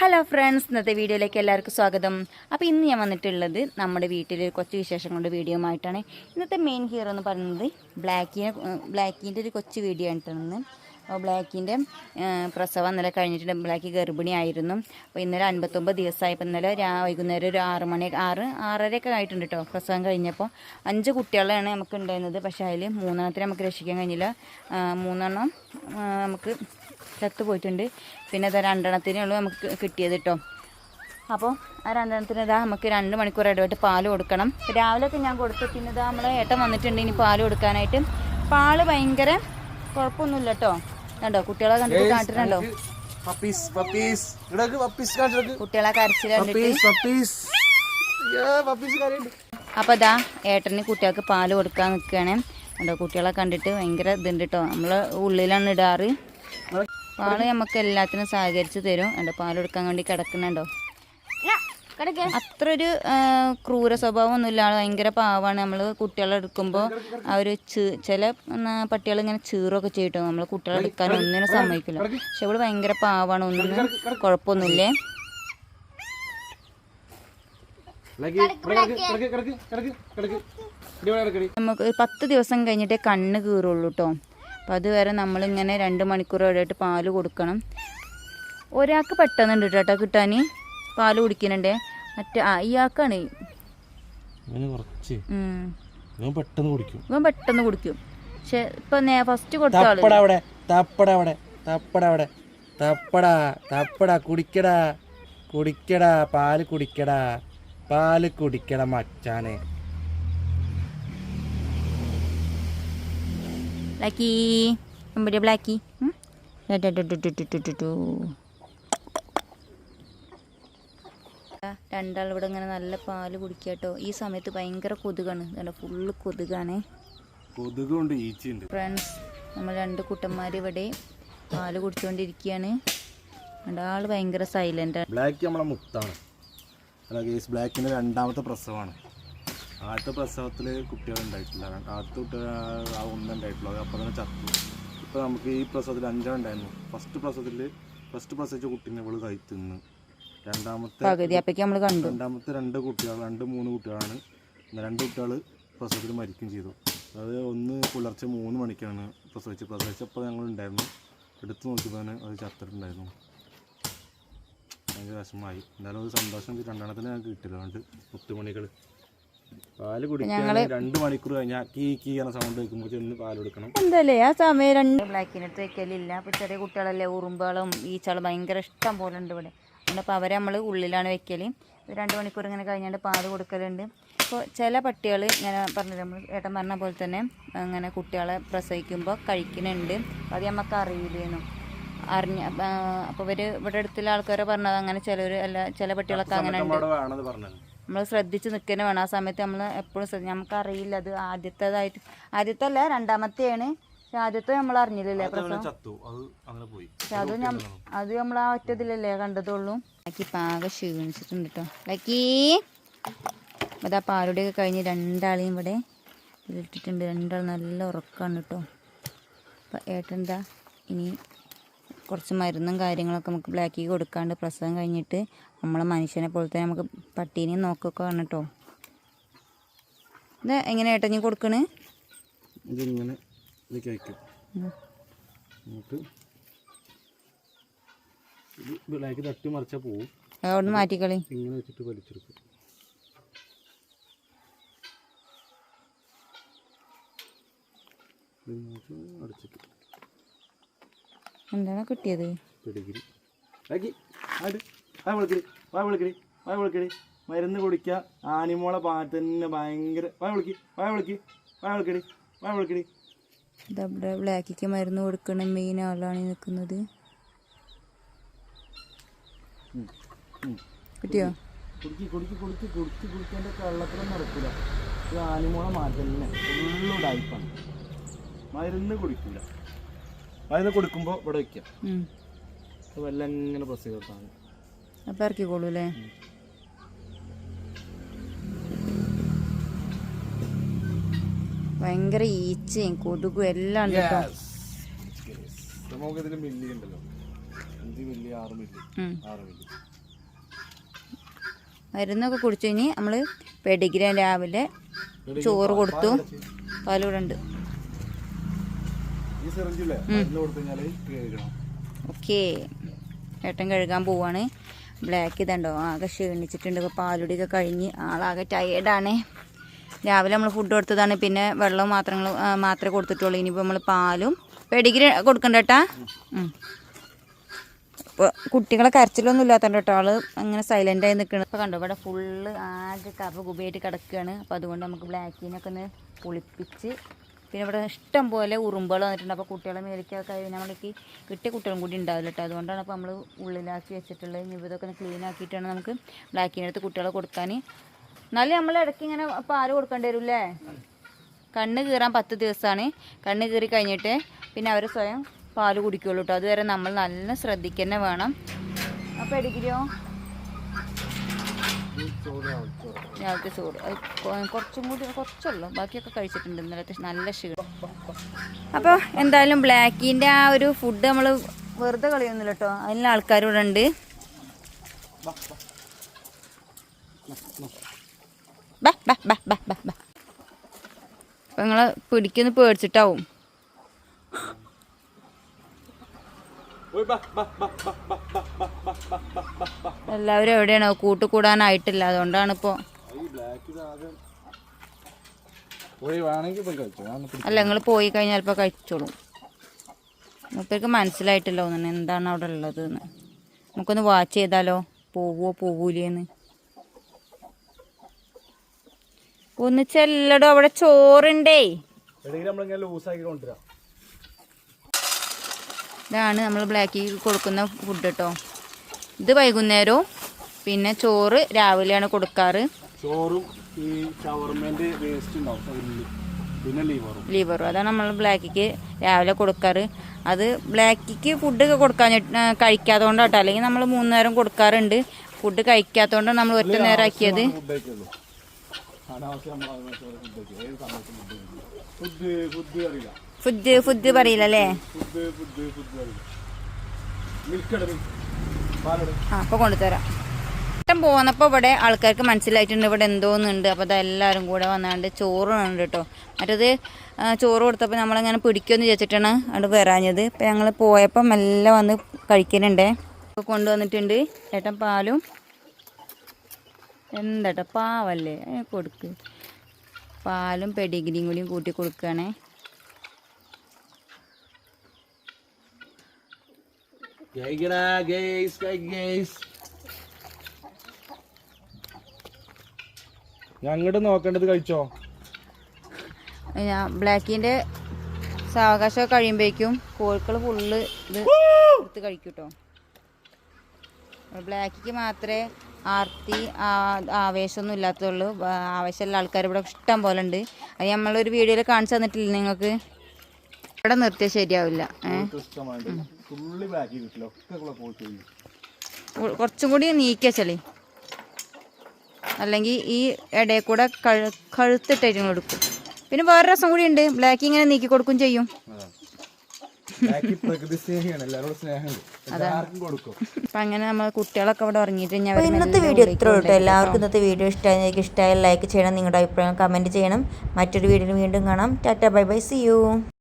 Hello friends ഇന്നത്തെ വീഡിയോയിലേക്ക് എല്ലാവർക്കും സ്വാഗതം. അപ്പോൾ ഇന്ന് ഞാൻ വന്നിട്ടുള്ളത് നമ്മുടെ വീട്ടിൽ കൊച്ചു വിശേഷങ്ങളുടെ വീഡിയോ ആയിട്ടാണ്. ഇന്നത്തെ മെയിൻ ഹീറോ എന്ന് പറയുന്നത് ബ്ലാക്കിനെ ബ്ലാക്കിന്റെ ഒരു കൊച്ചു വീഡിയോ ആയിട്ടാണ് അപ്പോൾ ബ്ലാക്കിന്റെ പ്രസവം ഇന്നലെ കഴിഞ്ഞിട്ടുണ്ട്. ബ്ലാക്ക് ഗർഭിണിയായിരുന്നു അപ്പോൾ ഇന്നലെ അൻപത്തൊമ്പത് ദിവസമായപ്പോൾ ഇന്നലെ രാ വൈകുന്നേരം ഒരു ആറ് മണി ആറ് ആറരയൊക്കെ ആയിട്ടുണ്ട് കേട്ടോ പ്രസവം കഴിഞ്ഞപ്പോൾ അഞ്ച് കുട്ടികളാണ് നമുക്ക് ഉണ്ടായിരുന്നത്. പക്ഷേ അതിൽ മൂന്നെണ്ണത്തിന് നമുക്ക് രക്ഷിക്കാൻ കഴിഞ്ഞില്ല. മൂന്നെണ്ണം നമുക്ക് ചത്തു പോയിട്ടുണ്ട്. പിന്നെ ഇതാ രണ്ടെണ്ണത്തിനേ ഉള്ളൂ നമുക്ക് കിട്ടിയത് കേട്ടോ അപ്പോൾ ആ രണ്ടെണ്ണത്തിന് ഇതാ നമുക്ക് രണ്ട് മണിക്കൂർ ഇടവിട്ട് പാൽ കൊടുക്കണം. രാവിലെയൊക്കെ ഞാൻ കൊടുത്തു പിന്നെ ഇതാ നമ്മളെ ഏട്ടൻ വന്നിട്ടുണ്ട് ഇനി പാൽ കൊടുക്കാനായിട്ട്. പാൽ ഭയങ്കര കുഴപ്പമൊന്നുമില്ല കേട്ടോ കണ്ടോ? കുട്ടികളെ കണ്ടിട്ട് കാട്ടിട്ടുണ്ടോ കുട്ടികളെ കരച്ചിൽ കണ്ടിട്ട്. അപ്പോൾ ഇതാ ഏട്ടന് കുട്ടികൾക്ക് പാൽ കൊടുക്കാൻ നിൽക്കുകയാണ് കണ്ടോ? കുട്ടികളെ കണ്ടിട്ട് ഭയങ്കര ഇതുണ്ട് കേട്ടോ നമ്മൾ ഉള്ളിലാണ് ഇടാറ്. പാൽ നമുക്ക് എല്ലാത്തിനും സഹകരിച്ച് തരും. എന്റെ പാലെടുക്കാൻ വേണ്ടി കിടക്കുന്നുണ്ടോ? അത്ര ഒരു ക്രൂര സ്വഭാവമൊന്നുമില്ല. ആൾ ഭയങ്കര പാവാണ്. നമ്മൾ കുട്ടികളെ എടുക്കുമ്പോൾ ആ ഒരു ചില പട്ടികൾ ഇങ്ങനെ ചീറൊക്കെ ചെയ്തിട്ടോ നമ്മൾ കുട്ടികളെ എടുക്കാൻ ഒന്നിനും സമ്മതിക്കില്ല. പക്ഷെ ഇവൾ ഭയങ്കര പാവാണ്. ഒന്നിനും കുഴപ്പമൊന്നുമില്ലേ. നമുക്ക് പത്ത് ദിവസം കഴിഞ്ഞിട്ടേ കണ്ണ് കീറുള്ളൂ കേട്ടോ. അപ്പം അതുവരെ നമ്മളിങ്ങനെ രണ്ട് മണിക്കൂർ ഇടയിട്ട് പാൽ കൊടുക്കണം. ഒരാൾക്ക് പെട്ടെന്നുണ്ട് കേട്ടോ കിട്ടാൻ പാൽ കുടിക്കുന്നുണ്ടേ. മറ്റേ ഇയാൾക്കാണ്. ഞാൻ പെട്ടെന്ന് കുടിക്കും. ഇവൻ പെട്ടെന്ന് കുടിക്കും. പക്ഷെ ഇപ്പൊ ഫസ്റ്റ് കൊടുത്ത ആൾ. അവിടെ. തപ്പട അവിടെ. തപ്പട അവിടെ. തപ്പടാ. തപ്പടാ. കുടിക്കടാ. കുടിക്കടാ. പാൽ കുടിക്കടാ. പാൽ കുടിക്കടാ മച്ചാനെ. Blackie. Nombor dia Blackie. Hmm? Dah, dah, dah, dah, dah, dah, dah, dah. രണ്ടാൾ ഇവിടെ ഇങ്ങനെ നല്ല പാൽ കുടിക്കാട്ടോ ഈ സമയത്ത് ഭയങ്കര കൊതുകാണ് നല്ല ഫുള്ള് കൊതുകാണ് ഫ്രണ്ട്സ് നമ്മൾ രണ്ട് കുട്ടന്മാർ ഇവിടെ പാൽ കുടിച്ചുകൊണ്ടിരിക്കുകയാണ് രണ്ടാൾ ഭയങ്കര സൈലന്റ് ബ്ലാക്ക് നമ്മളെ മുത്താണ് രണ്ടാമത്തെ പ്രസവമാണ് ആദ്യത്തെ പ്രസവത്തിൽ കുട്ടികളുണ്ടായിട്ടില്ല ആദ്യത്തെ കുട്ടികൾ ആ ഒന്നുണ്ടായിട്ടുള്ളൂ അപ്പം അപ്പോൾ തന്നെ ചത്തു. ഇപ്പോൾ നമുക്ക് ഈ പ്രസവത്തിൽ അഞ്ചെണ്ണം ഉണ്ടായിരുന്നു. ഫസ്റ്റ് പ്രസവത്തിൽ ഫസ്റ്റ് പ്രസവിച്ച കുട്ടീനെ ഇവൾ കൈ തിന്ന്. രണ്ടാമത്തെ നമ്മൾ കണ്ടു. രണ്ടാമത്തെ രണ്ട് കുട്ടികൾ രണ്ട് മൂന്ന് കുട്ടികളാണ്. രണ്ട് കുട്ടികൾ പ്രസവത്തിൽ മരിക്കുകയും ചെയ്തു. അത് ഒന്ന് പുലർച്ചെ മൂന്ന് മണിക്കാണ് പ്രസവിച്ച്. പ്രസവിച്ചപ്പോൾ ഞങ്ങൾ ഉണ്ടായിരുന്നു. എടുത്തു നോക്കിയപ്പോൾ തന്നെ അത് ചത്തിട്ടുണ്ടായിരുന്നു. ഭയങ്കര വിഷമമായി. എന്തായാലും ഒരു സന്തോഷം രണ്ടെണ്ണത്തിന് ഞങ്ങൾക്ക് കിട്ടില്ല അതുകൊണ്ട് മുത്തുമണികൾ പാൽ കുടിക്കാൻ രണ്ട് മണിക്കൂർ കഴിഞ്ഞാൽ കീ കീ എന്ന സൗണ്ട് കേൾക്കുമ്പോൾ ചെന്ന് പാൽ കൊടുക്കണം. എന്തല്ലേ? ആ സമയം രണ്ട് ബ്ലാക്കിനടുത്ത് വെക്കലില്ല. അപ്പോൾ ചെറിയ കുട്ടികളല്ലേ ഉറുമ്പുകളും ഈച്ചകളും ഭയങ്കര ഇഷ്ടം പോലെ ഉണ്ട് ഇവിടെ. അതുകൊണ്ട് അപ്പോൾ അവരെ നമ്മൾ ഉള്ളിലാണ് വെക്കൽ രണ്ടു മണിക്കൂർ ഇങ്ങനെ കഴിഞ്ഞാണ്ട് പാൽ കൊടുക്കലുണ്ട്. അപ്പോൾ ചില പട്ടികൾ ഇങ്ങനെ പറഞ്ഞത് നമ്മൾ ഏട്ടൻ പറഞ്ഞ പോലെ തന്നെ അങ്ങനെ കുട്ടികളെ പ്രസവിക്കുമ്പോൾ കഴിക്കുന്നുണ്ട് അത് നമുക്ക് അറിയില്ലേന്നു. അറിഞ്ഞ അപ്പോൾ ഇവർ ഇവിടെ അടുത്തുള്ള ആൾക്കാരെ പറഞ്ഞത് അങ്ങനെ ചിലർ അല്ല ചില പട്ടികളൊക്കെ അങ്ങനെ ഉണ്ട് നമ്മൾ ശ്രദ്ധിച്ച് നിൽക്കുന്ന വേണം. ആ സമയത്ത് നമ്മൾ എപ്പോഴും ശ്രദ്ധ നമുക്കറിയില്ല അത് ആദ്യത്തേതായിട്ട്. ആദ്യത്തെ അല്ല രണ്ടാമത്തെയാണ്. പക്ഷെ ആദ്യത്തെ നമ്മൾ അറിഞ്ഞില്ലല്ലേ പക്ഷെ അത് അത് നമ്മൾ ആ ഒറ്റതിലല്ലേ കണ്ടതുള്ളൂ. ബാക്കി പാകം ക്ഷീണിച്ചിട്ടുണ്ട് കേട്ടോ ബാക്കി അതാ പാലുടിയൊക്കെ കഴിഞ്ഞ് രണ്ടാളെയും ഇവിടെ ഇതിലിട്ടിട്ടുണ്ട് രണ്ടാൾ നല്ല ഉറക്കമാണ് കേട്ടോ അപ്പം ഏട്ടന്റെ ഇനി കുറച്ച് മരുന്നും കാര്യങ്ങളൊക്കെ നമുക്ക് ബ്ലാക്കിക്ക് കൊടുക്കാണ്ട് പ്രസവം കഴിഞ്ഞിട്ട് നമ്മളെ മനുഷ്യനെ പോലെ തന്നെ നമുക്ക് പട്ടീനെയും നോക്കൊക്കെ ആണ് കേട്ടോ. ഇത് എങ്ങനെ ഏട്ടൻ നീ കൊടുക്കണേ? ഇതിങ്ങനെ ഇതിലേക്ക് വയ്ക്കും ഉം. എന്നിട്ട് ഇത് വിളക്ക് തട്ടി മറിച്ചാൽ പോവും. അവിടെ മാറ്റിക്കളി. ഇങ്ങനെ വെച്ചിട്ട് വലിച്ചെടുക്കും. എന്താണ് കിട്ടിയത്? വായ വിളിക്കടി വായ വിളിക്കടി വായ വിളിക്കടി. മരുന്ന് കുടിക്കുക ആനിമോളെ പാറ്റന്നെ ഭയങ്കര വായ വിളിക്ക് വായ വിളിക്ക് വായ വിളിക്കടി വായ വിളിക്കടി. ഇതവിടെ ബ്ലാക്കിക്ക് മരുന്ന് കൊടുക്കണ മെയിൻ ആളാണ് നിൽക്കുന്നത് കിട്ടിയോ? കുടിക്ക് കുടിക്ക് കുടിക്ക് കുടിച്ച് കുടിക്കേണ്ട കള്ളത്തിലും നടക്കില്ല ഇത് ആനിമോളെ മാറ്റന്നെ ഫുള്ള് ഡൈപ്പാണ് മരുന്ന് കുടിക്കില്ല മരുന്ന് കൊടുക്കുമ്പോൾ ഇവിടെ. അത് വല്ല ഇങ്ങനെ പ്രസ് അപ്പം ഇറക്കിക്കോളൂ അല്ലേ ഭയങ്കര ഈച്ചയും കൊതുകും എല്ലാം ഉണ്ട് കേട്ടോ. നമുക്ക് മില്ലി ഉണ്ടല്ലോ. അഞ്ച് മില്ലി ആറ് മില്ലി. ഉം. ആറ് മില്ലി. മരുന്നൊക്കെ കുടിച്ചു കഴിഞ്ഞ് നമ്മൾ പെടിഗ്രാൻ രാവിലെ ചോറ് കൊടുത്തു. പാലൂടെ ഉണ്ട്. ഓക്കേ. ഏട്ടൻ കഴുകാൻ പോവാണ്. ബ്ലാക്ക് ഇതുണ്ടോ? ആകെ ക്ഷീണിച്ചിട്ടുണ്ട്. ഇപ്പോൾ പാലുടിയൊക്കെ കഴിഞ്ഞ് ആളാകെ ടയേർഡാണ് രാവിലെ നമ്മൾ ഫുഡ് കൊടുത്തതാണ്. പിന്നെ വെള്ളം മാത്രങ്ങൾ മാത്രമേ കൊടുത്തിട്ടുള്ളൂ. ഇനിയിപ്പോൾ നമ്മൾ പാലും പെടിഗിരി കൊടുക്കണ്ട കേട്ടാ ഇപ്പോൾ കുട്ടികളെ കരച്ചിലൊന്നും ഇല്ലാത്തതുകൊണ്ട് കേട്ടോ ആൾ അങ്ങനെ സൈലന്റായി നിൽക്കണം ഇപ്പോൾ കണ്ടോ? ഇവിടെ ഫുള്ള് ആകെ കപ്പ കുബിയായിട്ട് കിടക്കുകയാണ് അപ്പോൾ അതുകൊണ്ട് നമുക്ക് ബ്ലാക്കിനൊക്കെ ഒന്ന് കുളിപ്പിച്ച് പിന്നെ ഇവിടെ ഇഷ്ടം പോലെ ഉറുമ്പുകൾ വന്നിട്ടുണ്ട്. അപ്പോൾ കുട്ടികളെ മേലിക്കൊക്കെ നമ്മൾക്ക് കിട്ടിയ കുട്ടികളും കൂടി ഉണ്ടാവില്ല കേട്ടോ അതുകൊണ്ടാണ് അപ്പോൾ നമ്മൾ ഉള്ളിലാക്കി വെച്ചിട്ടുള്ളത്. ഇനി ഇതൊക്കെ ക്ലീൻ ആക്കിയിട്ടാണ് നമുക്ക് ബ്ലാക്കിനടുത്ത് കുട്ടികളെ കൊടുക്കാൻ എന്നാലും നമ്മൾ ഇടയ്ക്ക് ഇങ്ങനെ പാൽ കൊടുക്കേണ്ടി വരും അല്ലേ കണ്ണ് കീറാൻ പത്ത് ദിവസമാണ് കണ്ണ് കീറി കഴിഞ്ഞിട്ട് പിന്നെ അവർ സ്വയം പാൽ കുടിക്കുള്ളൂ കേട്ടോ അതുവരെ നമ്മൾ നല്ല ശ്രദ്ധിക്കുക വേണം. അപ്പോൾ ചോറ് രാവിലത്തെ ചോറ് കുറച്ചും കൂടി കുറച്ചുള്ളൂ. ബാക്കിയൊക്കെ കഴിച്ചിട്ടുണ്ട്. ഇന്നലത്തെ നല്ല ക്ഷീണം. അപ്പോൾ എന്തായാലും ബ്ലാക്കിന്റെ ആ ഒരു ഫുഡ് നമ്മൾ വെറുതെ കളയുന്നില്ല കേട്ടോ അതിനുള്ള ആൾക്കാരിവിടെ ഉണ്ട്. അപ്പം നിങ്ങൾ പിടിക്കുന്ന പേടിച്ചിട്ടാവും. എല്ലാവരും എവിടെയാണോ? കൂട്ടുകൂടാനായിട്ടില്ല. അതുകൊണ്ടാണ് ഇപ്പോ. അല്ല നിങ്ങൾ പോയി കഴിഞ്ഞാൽ ഇപ്പൊ കഴിച്ചോളും. മൂപ്പർക്ക് മനസ്സിലായിട്ടില്ല തോന്നുന്നു എന്താണ് അവിടെ ഉള്ളത് എന്ന് നമുക്കൊന്ന് വാച്ച് ചെയ്താലോ? പോവോ പോവൂലേന്ന്. ഒന്ന് ചെല്ലടോ അവിടെ ചോറുണ്ടേ. ലൂസാക്കി കൊണ്ടുവരാം. ഇതാണ് നമ്മൾ ബ്ലാക്കി കൊടുക്കുന്ന ഫുഡ് കേട്ടോ ഇത് വൈകുന്നേരവും പിന്നെ ചോറ് രാവിലെയാണ് കൊടുക്കാറ്. ചോറും ഈ ഷവർമേന്റെ വേസ്റ്റ് ഉണ്ടാവും പിന്നെ ലിവറും ലിവറും അതാണ് നമ്മൾ ബ്ലാക്കിക്ക് രാവിലെ കൊടുക്കാറ്. അത് ബ്ലാക്കിക്ക് ഫുഡ് കൊടുക്കാൻ കഴിക്കാത്തതുകൊണ്ടാട്ടോ അല്ലെങ്കിൽ നമ്മൾ മൂന്ന് നേരം കൊടുക്കാറുണ്ട്. ഫുഡ് കഴിക്കാത്തതുകൊണ്ടാണ് നമ്മൾ ഒറ്റ നേരം ആക്കിയത്. ഫുഡ് ഫുഡ് അറിയില്ല. ഫുഡ് ഫുഡ് പറയില്ലല്ലേ? ആ അപ്പൊ കൊണ്ടുതരാം ഇഷ്ടം പോന്നപ്പോ ഇവിടെ ആൾക്കാർക്ക് മനസ്സിലായിട്ടുണ്ട് ഇവിടെ എന്തോന്നുണ്ട്. അപ്പൊ അതെല്ലാരും കൂടെ വന്നാണ്ട് ചോറുണ്ട് കേട്ടോ മറ്റത് ചോറ് കൊടുത്തപ്പോൾ നമ്മളിങ്ങനെ പിടിക്കുമെന്ന് വിചാരിച്ചിട്ടാണ് അവിടെ വരാഞ്ഞത്. ഇപ്പം ഞങ്ങൾ പോയപ്പോൾ മെല്ലെ വന്ന് കഴിക്കുന്നുണ്ടേ. കൊണ്ടുവന്നിട്ടുണ്ട്. ഏട്ടൻ പാലും. എന്താട്ടോ പാവല്ലേ? കൊടുക്ക്. പാലും പെഡിഗ്രിയും കൂടിയും കൂട്ടി കൊടുക്കുകയാണേ കഴിക്കടാ ഗേസ് ഗേസ് ഞങ്ങട് നോക്കേണ്ടത് കഴിച്ചോ? ഞാൻ ബ്ലാക്കിന്റെ സാവകാശം കഴിയുമ്പോഴേക്കും കോഴിക്കൾ ഫുള്ള് ഇത് എടുത്ത് കഴിക്കൂട്ടോ. കേട്ടോ ബ്ലാക്കിക്ക് മാത്രമേ ആർത്തി ആ- ആവേശമൊന്നും ഇല്ലാത്തുള്ളൂ. ആവേശമുള്ള ആൾക്കാർ ഇവിടെ ഇഷ്ടം പോലെ ഉണ്ട്. അത് നമ്മളൊരു വീഡിയോയിൽ കാണിച്ചു തന്നിട്ടില്ല നിങ്ങൾക്ക്? ഇവിടെ നിർത്തിയാൽ ശരിയാവില്ല. ഏ? ഫുള്ളി ബാക്കി കിട്ടില്ല ഒക്കെ പോയി കുറച്ചും കൂടി നീക്കിയ ചെളി അല്ലെങ്കിൽ ഈ ഇടയിൽ കൂടെ കഴു കഴുത്തിട്ടായിട്ട് എടുക്കും. പിന്നെ വേറെ രസം കൂടി ഉണ്ട്. ബ്ലാക്ക് ഇങ്ങനെ നീക്കി കൊടുക്കും ചെയ്യും. അപ്പൊ പ്രകൃതി എല്ലാവരോടും സ്നേഹമുണ്ട്. എല്ലാവർക്കും കൊടുക്കും. അപ്പം അങ്ങനെ നമ്മൾ കുട്ടികളൊക്കെ ഇവിടെ ഉറങ്ങിയിട്ട് ഞാൻ ഇന്നത്തെ വീഡിയോ ഇത്ര കേട്ടോ എല്ലാവർക്കും ഇന്നത്തെ വീഡിയോ ഇഷ്ടമായി നിങ്ങൾക്ക് ഇഷ്ടമായി ലൈക്ക് ചെയ്യണം. നിങ്ങളുടെ അഭിപ്രായം കമന്റ് ചെയ്യണം. മറ്റൊരു വീഡിയോയിൽ വീണ്ടും കാണാം. Tata bye bye. See you